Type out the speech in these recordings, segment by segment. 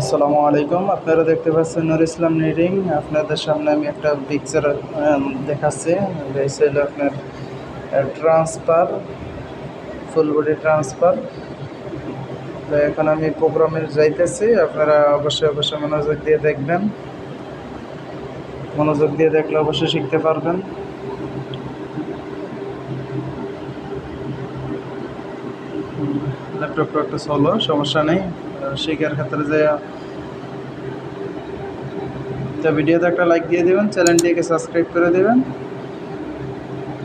আসসালামু আলাইকুম। আপনারা দেখতে পাচ্ছেন নুর ইসলাম নিডিং আপনাদের সামনে আমি একটা পিকচার দেখাচ্ছি। আপনার ট্রান্সফার ফুল বডি ট্রান্সফার তো এখন আমি প্রোগ্রামে যাইতেছি। আপনারা অবশ্যই অবশ্যই মনোযোগ দিয়ে দেখবেন। মনোযোগ দিয়ে দেখলে অবশ্যই শিখতে পারবেন। ল্যাপটপটা একটু চলো সমস্যা নেই। শেখার ক্ষেত্রে যে তো ভিডিওতে একটা লাইক দিয়ে দেবেন, চ্যানেলটিকে সাবস্ক্রাইব করে দেবেন।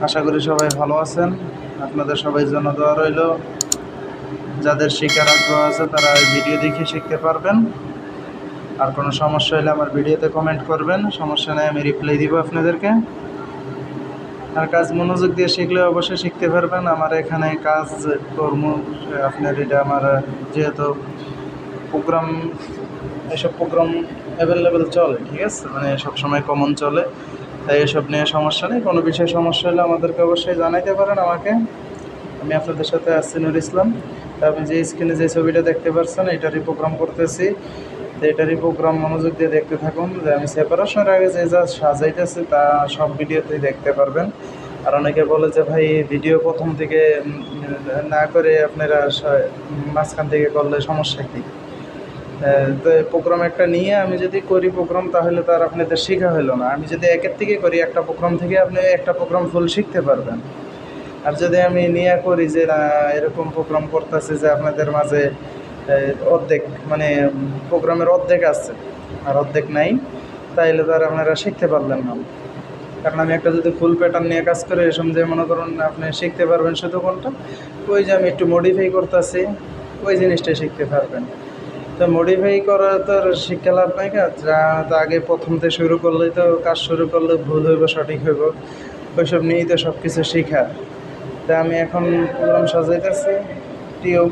আশা করি সবাই ভালো আছেন। আপনাদের সবাই জন্য দেওয়া রইল। যাদের শেখার আগ্রহ আছে, তারা এই ভিডিও দেখে শিখতে পারবেন। আর কোনো সমস্যা হলে আমার ভিডিওতে কমেন্ট করবেন। সমস্যা নেই, আমি রিপ্লাই দিব আপনাদেরকে। আর কাজ মনোযোগ দিয়ে শিখলে অবশ্যই শিখতে পারবেন। আমার এখানে কাজ কর্ম, আপনার এটা আমার, যেহেতু প্রোগ্রাম, এসব প্রোগ্রাম অ্যাভেলেবেল চলে, ঠিক আছে? মানে সবসময় কমন চলে। তাই এসব নিয়ে সমস্যা নেই। কোনো বিষয়ে সমস্যা হলে আমাদেরকে অবশ্যই জানাইতে পারেন আমাকে। আমি আপনাদের সাথে আসছি নুর ইসলাম। আপনি যে স্ক্রিনে যে ছবিটা দেখতে পাচ্ছেন এটারই প্রোগ্রাম করতেছি। তো এটারই প্রোগ্রাম মনোযোগ দিয়ে দেখতে থাকুন। যে আমি সেপারেশনের আগে যে যা সাজাইতেছি, তা সব ভিডিওতেই দেখতে পারবেন। আর অনেকে বলে যে, ভাই, ভিডিও প্রথম থেকে না করে আপনারা মাঝখান থেকে করলে সমস্যা কী? তো প্রোগ্রাম একটা নিয়ে আমি যদি করি প্রোগ্রাম, তাহলে তার আপনাদের শেখা হলো না। আমি যদি একের থেকে করি, একটা প্রোগ্রাম থেকে আপনি একটা প্রোগ্রাম ফুল শিখতে পারবেন। আর যদি আমি নিয়ে করি যে, না, এরকম প্রোগ্রাম করতেছে যে, আপনাদের মাঝে অর্ধেক মানে প্রোগ্রামের অর্ধেক আছে, আর অর্ধেক নাই, তাইলে তার আপনারা শিখতে পারলেন না। কারণ আমি একটা যদি ফুল প্যাটার্ন নিয়ে কাজ করে, এরকম যে মনে করুন আপনি শিখতে পারবেন শুধু কোনটা? ওই যে আমি একটু মডিফাই করতেছি, ওই জিনিসটাই শিখতে পারবেন। তো মডিফাই করা তো আর শিক্ষা লাভ নাই যা তো আগে প্রথম থেকে শুরু করলেই তো কাজ শুরু করলে ভুল হইব, সঠিক হইব। ওইসব নিয়েই তো সব কিছু শেখা। তা আমি এখন প্রোগ্রাম সাজাইতেছি, টিউব।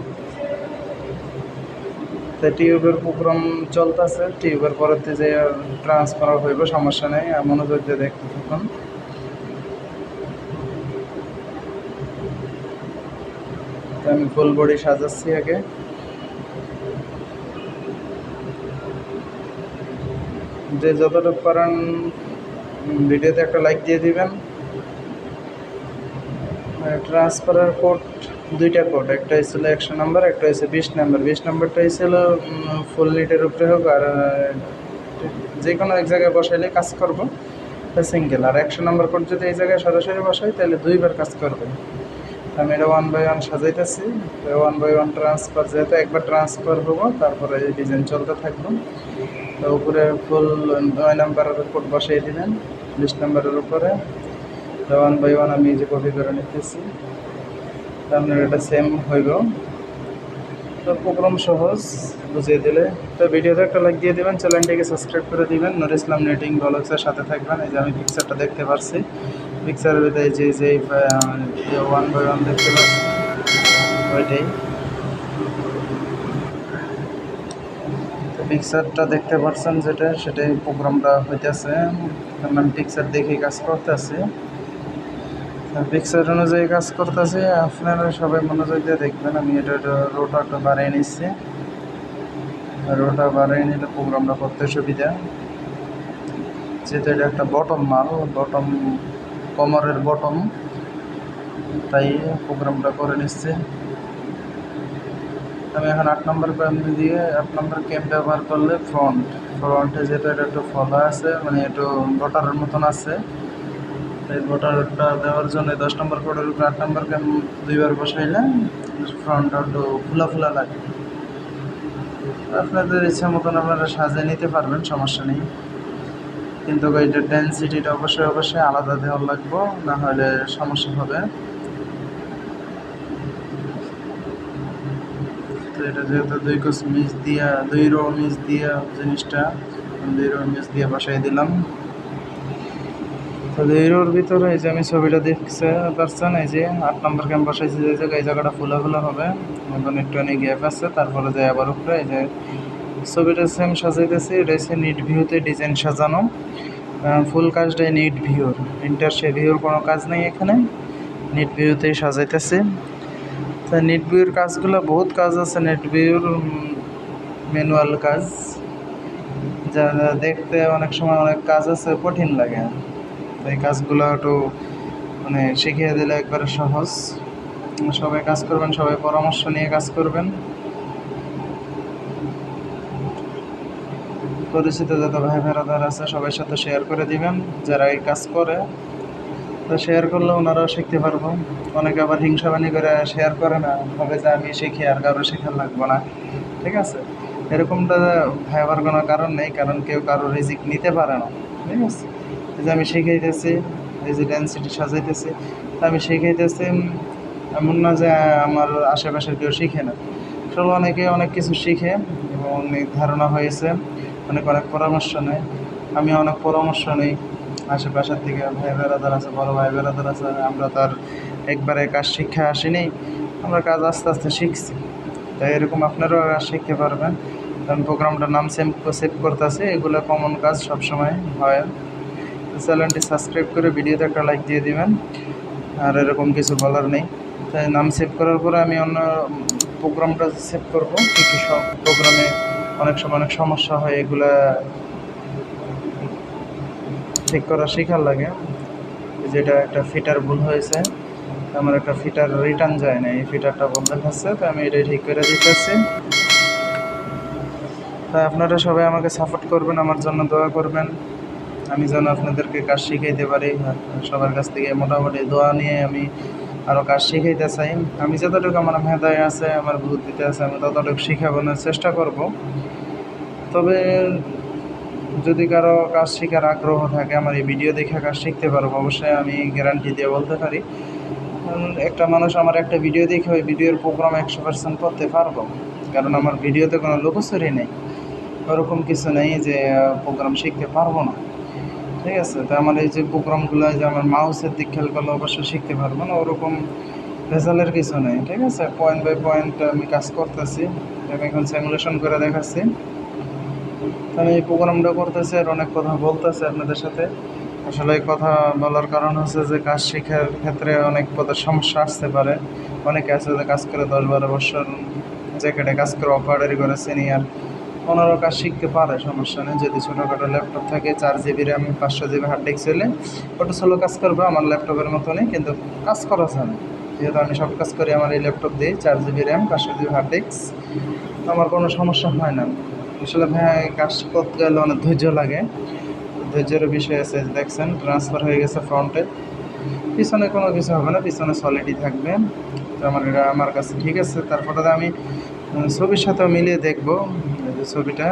তো টিউবের প্রোগ্রাম চলতেছে, টিউবের পরেতে যে ট্রান্সফার হইব, সমস্যা নেই মনোযোগ দিয়ে দেখতে থাকুন। আমি ফুল বডি সাজাচ্ছি আগে। যে যতটুকু পারেন ভিডিওতে একটা লাইক দিয়ে দিবেন। ট্রান্সফারের কোড দুইটা কোড একটা হয়েছিল একশো নাম্বার একটা হয়েছে বিশ নাম্বার বিশ নাম্বারটা হয়েছিল ফুল লিটের উপরে হোক আর যে কোনো এক জায়গায় বসাইলে কাজ করব। সিঙ্গেল আর একশো নাম্বার কোড যদি এই জায়গায় সরাসরি বসাই, তাহলে দুইবার কাজ করবে। আমি এটা ওয়ান বাই ওয়ান সাজাইতেছি। ওয়ান বাই ওয়ান ট্রান্সফার যেহেতু একবার ট্রান্সফার হব, তারপরে এই ডিজাইন চলতে থাকল তো উপরে ফুল, নয় নাম্বারের কোড বসিয়ে দিলেন বিশ নাম্বারের উপরে। ওয়ান বাই ওয়ান আমি যে কপি করে নিতেছি। আপনার এটা সেম হইব। তো প্রোগ্রাম সহজ, বুঝিয়ে দিলে। তো ভিডিওতে একটা লাইক দিয়ে দেবেন চ্যানেলটিকে সাবস্ক্রাইব করে দিবেন। নুর ইসলাম নেটিং ব্লগসের সাথে থাকবেন। এই যে আমি পিকচারটা দেখতে পারছি। পিকচারের ভিতরে যে যে ওয়ান বাই ওয়ান দেখতে পাচ্ছি। ওইটাই। পিকচারটা দেখতে পারছেন যেটা, সেটাই প্রোগ্রামটা হইতেছে। আমি পিকচার দেখে কাজ করতেছি। পিকচার অনুযায়ী কাজ করতেছি, আপনারা সবাই মনোযোগ দিয়ে দেখবেন। আমি এটা রোটাটা বাড়িয়ে নিচ্ছি। রোটা বাড়িয়ে নিলে প্রোগ্রামটা করতে সুবিধা। যেহেতু এটা একটা বটম মাল বটম কমরের বটম তাই প্রোগ্রামটা করে নিচ্ছে। আমি এখন আট নম্বর ক্যাম দিয়ে আট নম্বর ক্যাম ব্যবহার করলে ফ্রন্ট ফ্রন্টে যেটা এটা একটু ফলা আছে মানে একটু বটারের মতন আছে, এই বটারটা দেওয়ার জন্য দশ নম্বর কোডের উপরে আট নম্বর ক্যাম্প দুইবার বসাইলে ফ্রন্টটা একটু ফুলা ফুলা লাগে। আপনাদের ইচ্ছা মতন আপনারা সাজিয়ে নিতে পারবেন, সমস্যা নেই। কিন্তু এইটার ডেন্সিটিটা অবশ্যই অবশ্যই আলাদা দেওয়ার লাগবো, না হলে সমস্যা হবে। এটা যেহেতু দুই কোস মিস দিয়া, দুই রো মিস দিয়া জিনিসটা দুই রো মিস দিয়ে বসাই দিলাম। তো দুই রোর ভিতরে এই যে আমি ছবিটা দেখতে পারছেন? এই যে আট নম্বর ক্যাম্প বসাইছি যে এই জায়গাটা ফুলা ফুলা হবে। এখন একটু অনেক গ্যাপ আছে, তারপরে যে আবার উপরে। এই যে ছবিটা সেম সাজাইতেছি, এটা হচ্ছে নিট ভিউতে ডিজাইন সাজানো। ফুল কাজটাই নিট ভিউর ইন্টার সে ভিউর কোনো কাজ নেই এখানে। নিট ভিউতেই সাজাইতেছি। তা নেট ভিউর কাজগুলো বহুত কাজ আছে নেট ভিউর ম্যানুয়াল কাজ, যা দেখতে অনেক সময় অনেক কাজ আছে, কঠিন লাগে। এই কাজগুলো একটু মানে শিখিয়ে দিলে একবারে সহজ। সবাই কাজ করবেন, সবাই পরামর্শ নিয়ে কাজ করবেন। পরিচিত যত ভাই বেড়াদার আছে সবার সাথে শেয়ার করে দিবেন, যারা এই কাজ করে। তো শেয়ার করলে ওনারাও শিখতে পারব। অনেকে আবার হিংসাবানি করে শেয়ার করে না, ভাবে যে আমি শিখি আর কারও শেখার লাগবো না। ঠিক আছে? এরকমটা ভাবার কোনো কারণ নেই, কারণ কেউ কারও রিজিক নিতে পারে না। ঠিক আছে? এই যে আমি শিখাইতেছি, এই যে ডেন্সিটি সাজাইতেছি, তা আমি শিখাইতেছি, এমন না যে আমার আশেপাশের কেউ শিখে না। আসলে অনেকে অনেক কিছু শিখে, এবং ধারণা হয়েছে, অনেক অনেক পরামর্শ নেয়। আমি অনেক পরামর্শ নেই। আশেপাশের থেকে ভাই বেড়াদার আছে, বড় ভাই বেড়াদার আছে, আমরা তার একবারে কাজ শিক্ষা আসিনি। আমরা কাজ আস্তে আস্তে শিখছি। তাই এরকম আপনারাও কাজ শিখতে পারবেন। কারণ প্রোগ্রামটার নাম সেভ সেভ করতেছে, এগুলো কমন কাজ সবসময় হয়। চ্যানেলটি সাবস্ক্রাইব করে ভিডিওতে একটা লাইক দিয়ে দিবেন। আর এরকম কিছু বলার নেই। তাই নাম সেভ করার পরে আমি অন্য প্রোগ্রামটা সেভ করব। কী কী সব প্রোগ্রামে অনেক সময় অনেক সমস্যা হয়, এগুলা ঠিক করা শেখার লাগে। যেটা একটা ফিটার ভুল হয়েছে, আমার একটা ফিটার রিটার্ন যায় না, এই ফিটারটা ভুল দেখাচ্ছে তো আমি এটা ঠিক করে দিতেছি। তাই আপনারা সবাই আমাকে সাপোর্ট করবেন, আমার জন্য দোয়া করবেন। আমি যেন আপনাদেরকে কাজ শিখাইতে পারি সবার কাছ থেকে মোটামুটি দোয়া নিয়ে আমি আরও কাজ শিখাইতে চাই। আমি যতটুকু আমার মেধায় আছে, আমার বুদ্ধিতে আছে, আমি ততটুকু শিখাবোনার চেষ্টা করব। তবে যদি কারও কাজ শেখার আগ্রহ থাকে, আমার এই ভিডিও দেখে কাজ শিখতে পারব, অবশ্যই আমি গ্যারান্টি দিয়ে বলতে পারি। একটা মানুষ আমার একটা ভিডিও দেখে ওই ভিডিওর প্রোগ্রাম একশো পার্সেন্ট করতে পারব। কারণ আমার ভিডিওতে কোনো লোকচুরি নেই। ওরকম কিছু নেই যে প্রোগ্রাম শিখতে পারব না। ঠিক আছে? তো আমার এই যে প্রোগ্রামগুলো যে আমার মাউসের দিক খেয়াল করলে অবশ্যই শিখতে পারব না। ওরকম ভেজালের কিছু নেই। ঠিক আছে? পয়েন্ট বাই পয়েন্ট আমি কাজ করতেছি। আমি এখন স্যামুলেশন করে দেখাচ্ছি। আমি এই প্রোগ্রামটা করতেছি আর অনেক কথা বলতেছি আপনাদের সাথে। আসলে কথা বলার কারণ হচ্ছে যে কাজ শেখার ক্ষেত্রে অনেক পদের সমস্যা আসতে পারে। অনেকে আছে যে কাজ করে দশ বারো বছর জ্যাকেটে কাজ করে অপারেটারি করে সিনিয়র, ওনারও কাজ শিখতে পারে, সমস্যা নেই। যদি ছোটোখাটো ল্যাপটপ থাকে, চার জিবি র্যাম, পাঁচশো জিবি হার্ড ডিস্ক হলে ওটা স্লো কাজ করবে আমার ল্যাপটপের মতনই, কিন্তু কাজ করা না। যেহেতু আমি সব কাজ করি, আমার এই ল্যাপটপ দিয়ে চার জিবি র্যাম, পাঁচশো জিবি হার্ড ডিস্ক, আমার কোনো সমস্যা হয় না। আসলে ভাই কাজ করতে গেলে অনেক ধৈর্য লাগে। ধৈর্যের বিষয় আছে, দেখছেন ট্রান্সফার হয়ে গেছে ফ্রন্টে পিছনে কোনো কিছু হবে না, পিছনে সলিডই থাকবে। তো আমার এটা আমার কাছে ঠিক আছে, তারপরে আমি ছবির সাথেও মিলিয়ে দেখব ছবিটা।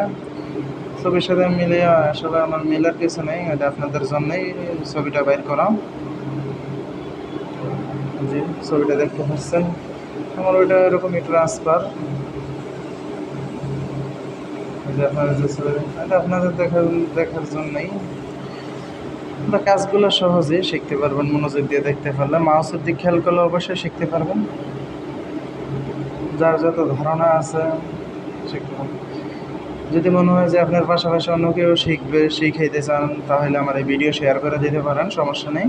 ছবির সাথে মিলিয়ে আসলে আমার মিলার কিছু নেই এটা আপনাদের জন্যই ছবিটা বাইর করা জি, ছবিটা দেখতে পাচ্ছেন। আমার ওইটা এরকমই ট্রান্সফার এই যে আপনাদের যে আপনাদের দেখার দেখার জন্যই। আমরা কাজগুলো সহজে শিখতে পারবেন, মনোযোগ দিয়ে দেখতে পারলে। মাউসের দিক খেয়াল করলে অবশ্যই শিখতে পারবেন। যার যত ধারণা আছে, শিখতে পারবেন। যদি মনে হয় যে আপনার পাশাপাশি অন্য কেউ শিখবে, শিখাইতে চান, তাহলে আমার এই ভিডিও শেয়ার করে দিতে পারেন, সমস্যা নেই।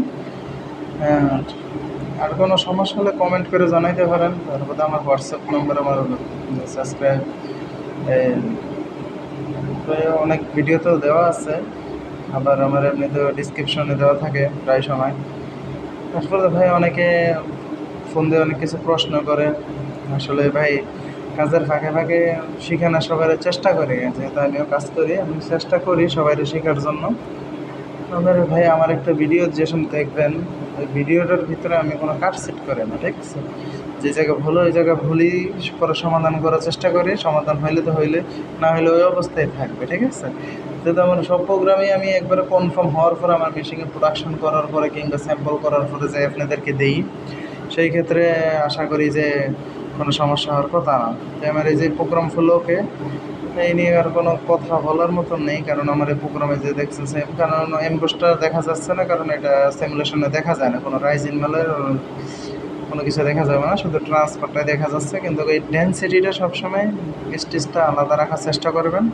আর কোনো সমস্যা হলে কমেন্ট করে জানাইতে পারেন। তারপরে আমার হোয়াটসঅ্যাপ নম্বর আমার সাবস্ক্রাইব অনেক ভিডিওতেও দেওয়া আছে, আবার আমার এমনিতেও ডিসক্রিপশনে দেওয়া থাকে প্রায় সময়। তারপরে ভাই অনেকে ফোন দিয়ে অনেক কিছু প্রশ্ন করে। আসলে ভাই কাজের ফাঁকে ফাঁকে শেখানোর সবাই চেষ্টা করি, যেহেতু আমিও কাজ করি, আমি চেষ্টা করি সবাই শেখার জন্য। আমার ভাই আমার একটা ভিডিও যে সময় দেখবেন, ওই ভিডিওটার ভিতরে আমি কোনো কাট সেট করে না, ঠিক আছে? যে জায়গা ভুল, ওই জায়গা ভুলই পরে সমাধান করার চেষ্টা করি। সমাধান হইলে তো হইলে, না হইলে ওই অবস্থায় থাকবে, ঠিক আছে? যেহেতু আমার সব প্রোগ্রামই আমি একবারে কনফার্ম হওয়ার পরে আমার মেশিনে প্রোডাকশন করার পরে কিংবা স্যাম্পল করার পরে যে আপনাদেরকে দেই, সেই ক্ষেত্রে আশা করি যে কোনো সমস্যা হওয়ার কথা না। তো আমার এই যে প্রোগ্রাম ফ্লোকে এই নিয়ে আর কোনো কথা বলার মতো নেই, কারণ আমার এই প্রোগ্রামে যে দেখছেন সেম কারণ এমবোসটা দেখা যাচ্ছে না, কারণ এটা সিমুলেশনে দেখা যায় না। কোনো রাইজ ইনমেলের কোনো কিছু দেখা যাবে না, শুধু ট্রান্সফারটাই দেখা যাচ্ছে, কিন্তু এই ডেন্সিটিটা সবসময় স্টেজটা আলাদা রাখার চেষ্টা করবেন।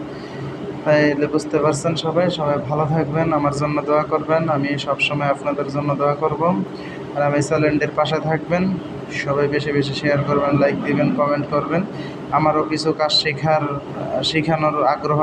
তাইলে বুঝতে পারছেন সবাই সবাই ভালো থাকবেন, আমার জন্য দোয়া করবেন, আমি সবসময় আপনাদের জন্য দোয়া করব। আর আমি চ্যানেলটির পাশে থাকবেন, সবাই বেশি বেশি শেয়ার করবেন লাইক দিবেন কমেন্ট করবেন। আমারও কিছু কাজ শেখার শেখানোর আগ্রহ